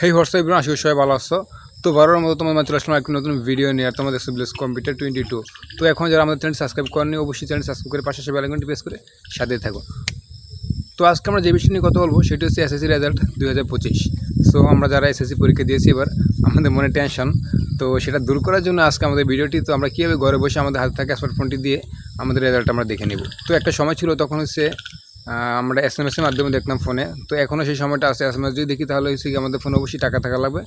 হেই WhatsApp Ibrahim আশি সবাই ভালো আছো তো বারোর মতো তোমার চলে আসলাম একটি নতুন ভিডিও নিয়ে, আর তোমাদের সুবলেস কম্পিউটার টোয়েন্টি টু তো এখন যারা আমাদের চ্যানেল সাবস্ক্রাইব করেনি অবশ্যই চ্যানেল সাবস্ক্রাইব করে পাশে বেলাইকনটি প্রেস করে সাথে থাকো। তো আজকে আমরা যে বিষয় নিয়ে কথা বলব, সেটি হচ্ছে এসএসসি রেজাল্ট দুই হাজার পঁচিশ। সো আমরা যারা এসএসসি পরীক্ষা দিয়েছি এবার, আমাদের মনে টেনশন তো সেটা দূর করার জন্য আজকে আমাদের ভিডিওটি তো আমরা কীভাবে ঘরে বসে আমাদের হাতে থাকা স্মার্টফোনটি দিয়ে আমাদের রেজাল্ট আমরা দেখে নেব। তো একটা সময় ছিল, তখন হচ্ছে আমরা এস এম এসের মাধ্যমে দেখতাম ফোনে তো এখনও সেই সময়টা আছে এস এম এস যদি দেখি তাহলে হচ্ছে কি আমাদের ফোনে অবশ্যই টাকা থাকা লাগবে।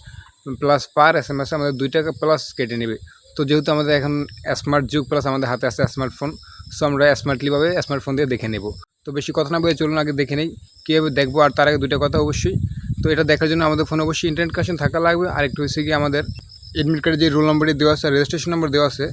প্লাস পার এস এম এসে আমাদের দুই টাকা প্লাস কেটে নেবে। তো যেহেতু আমাদের এখন স্মার্ট যুগ প্লাস আমাদের হাতে আছে স্মার্টফোন সো আমরা স্মার্টলিভাবে স্মার্টফোন দিয়ে দেখে নেব। তো বেশি কথা না বলে চলুন আগে দেখে নেই, কীভাবে দেখব আর তার আগে দুইটা কথা অবশ্যই। তো এটা দেখার জন্য আমাদের ফোনে অবশ্যই ইন্টারনেট কানেকশন থাকা লাগবে। আর একটু হচ্ছে কি আমাদের এডমিট কার্ডে যে রোল নম্বরটি দেওয়া আছে রেজিস্ট্রেশন নম্বর দেওয়া আছে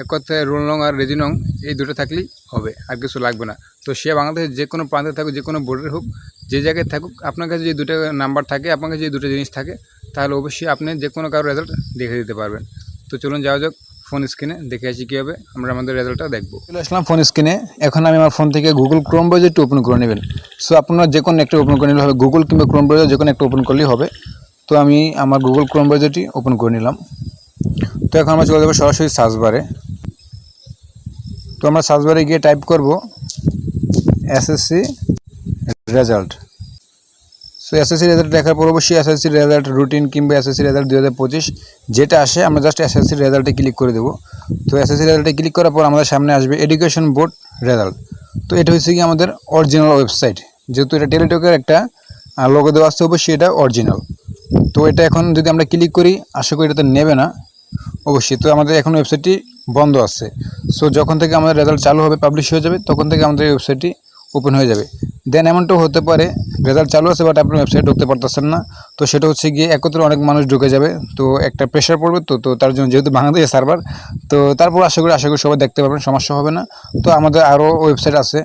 এক কথায় রোল নং আর রেজি নং এই দুটো থাকলেই হবে, আর কিছু লাগবে না। তো সে বাংলাদেশের যে কোনো প্রান্তে থাকুক, যে কোনো বোর্ডের হোক, যে জায়গায় থাকুক, আপনার কাছে যে দুটো নাম্বার থাকে, আপনার কাছে যে দুটো জিনিস থাকে, তাহলে অবশ্যই আপনি যে কোনো কারও রেজাল্ট দেখে দিতে পারবেন। তো চলুন যাওয়া যাক ফোন স্ক্রিনে দেখে আসি কী হবে, আমরা আমাদের রেজাল্টটা দেখব। চলে আসলাম ফোন স্ক্রিনে এখন আমি আমার ফোন থেকে গুগল ক্রোম ব্রাউজারটি ওপেন করে নেবেন। সো আপনারা যে কোনো একটা ওপেন করে নিলে হবে গুগল কিংবা ক্রোম ব্রাউজার যে কোনো একটা ওপেন করলেই হবে। তো আমি আমার গুগল ক্রোম ব্রাউজারটি ওপেন করে নিলাম। তো এখন আমরা চলে যাব সরাসরি সার্চ বারে তো আমরা সার্চ বারে গিয়ে টাইপ করব SSC result so SSC result দেখার পর অবশ্যই এসএসসি রেজাল্ট রুটিন কিংবা এসএসসি রেজাল্ট দুই হাজার পঁচিশ যেটা আসে, আমরা জাস্ট এসএসসি রেজাল্টে ক্লিক করে দেবো। তো এসএসসি রেজাল্টে ক্লিক করার পর আমাদের সামনে আসবে এডুকেশন বোর্ড রেজাল্ট তো এটা হচ্ছে কি আমাদের অরিজিনাল ওয়েবসাইট যেহেতু এটা টেলিটকের একটা লোগো দেওয়া আছে, অবশ্যই এটা অরিজিনাল তো এটা এখন যদি আমরা ক্লিক করি, আশা করি এটা তো নেবে না। অবশ্যই, তো আমাদের এখন ওয়েবসাইটটি বন্ধ আছে। সো যখন থেকে আমাদের রেজাল্ট চালু হবে পাবলিশ হয়ে যাবে, তখন থেকে আমাদের এই ওয়েবসাইটটি ওপেন হয়ে যাবে। দেন এমনটাও হতে পারে রেজাল্ট চালু আছে বাট আপনি ওয়েবসাইট ঢুকতে পারতেছেন না। তো সেটা হচ্ছে গিয়ে একত্রে অনেক মানুষ ঢুকে যাবে। তো একটা প্রেশার পড়বে তো তো তার জন্য যেহেতু বাংলাদেশের সার্ভার তো তারপর আশা করি আশা করি সবাই দেখতে পারবেন, সমস্যা হবে না। তো আমাদের আরও ওয়েবসাইট আছে,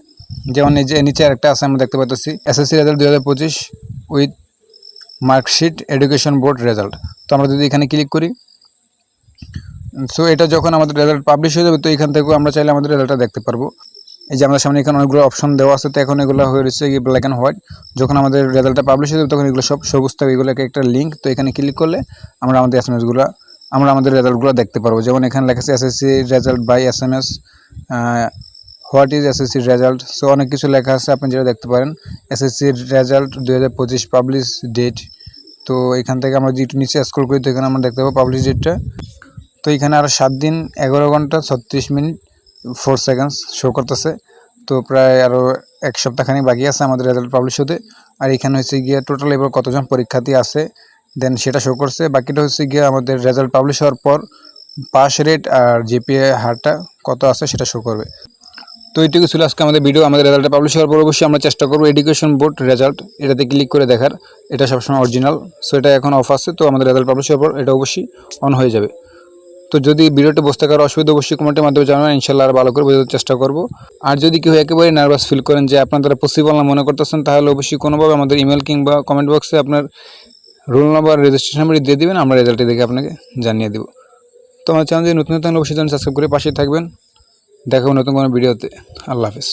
যেমন এই যে নিচে আরেকটা আছে, আমরা দেখতে পাচ্ছি এসএসসি রেজাল্ট দু হাজার পঁচিশ with marksheet education board result তো আমরা যদি এখানে ক্লিক করি সো এটা যখন আমাদের রেজাল্ট পাবলিশ হয়ে যাবে, তো এখান থেকেও আমরা চাইলে আমাদের রেজাল্টটা দেখতে পারব। এই যে আমাদের সামনে এখানে অনেকগুলো অপশন দেওয়া আছে, তো এখন এগুলো হয়ে রয়েছে ব্ল্যাক অ্যান্ড হোয়াইট যখন আমাদের রেজাল্টটা পাবলিশ হয়ে যাবে, তখন এগুলো সব সবুজ থাকবে, এগুলোকে একটা লিঙ্ক তো এখানে ক্লিক করলে আমরা আমাদের এস আমরা আমাদের রেজাল্টগুলো দেখতে পারব। যেমন এখানে লেখা আছে SSC result by S M S what is SSC result so অনেক কিছু লেখা আছে, আপনি যেটা দেখতে পারেন। এসএসসি রেজাল্ট দুই হাজার পঁচিশ পাবলিশ ডেট তো এখান থেকে আমরা যদি একটু নিচে স্ক্রল করি, তো এখানে আমরা দেখতে পাবো পাবলিশ ডেটটা তো এখানে আরও সাত দিন, এগারো ঘণ্টা, ছত্রিশ মিনিট ফোর সেকেন্ডস শো করতেছে। তো প্রায় আরও এক সপ্তাহখানি বাকি আছে আমাদের রেজাল্ট পাবলিশ হতে। আর এখানে হচ্ছে গিয়ে টোটাল এবার কতজন পরীক্ষার্থী আছে দেন সেটা শো করছে। বাকিটা হচ্ছে গিয়ে আমাদের রেজাল্ট পাবলিশ হওয়ার পর পাস রেট আর জিপিএ হারটা কত আছে সেটা শো করবে। তো এইটুকু ছিল আজকে আমাদের ভিডিও আমাদের রেজাল্টটা পাবলিশ হওয়ার পর অবশ্যই আমরা চেষ্টা করব এডুকেশন বোর্ড রেজাল্ট এটাতে ক্লিক করে দেখার। এটা সবসময় অরিজিনাল সো এটা এখন অফ আছে, তো আমাদের রেজাল্ট পাবলিশ হওয়ার পর এটা অবশ্যই অন হয়ে যাবে। তো যদি ভিডিওটি বুঝতে কারও অসুবিধা, অবশ্যই কমেন্টের মাধ্যমে জানাবেন। ইনশাল্লাহ আর ভালো করে বোঝার চেষ্টা করব। আর যদি কেউ একেবারে নার্ভাস ফিল করেন যে আপনার পসিবল না মনে করতেছেন, তাহলে অবশ্যই কোনোভাবে আমাদের ইমেল কিংবা কমেন্ট বক্সে আপনার রোল নাম্বার রেজিস্ট্রেশন নাম্বার দিয়ে দেবেন, আমরা রেজাল্টটি দেখে আপনাকে জানিয়ে দেবো। তো আমার চ্যানেল নতুন নতুন অবশ্যই সাবস্ক্রাইব করে পাশে থাকবেন। দেখাবো নতুন কোনো ভিডিওতে। আল্লাহ হাফিজ।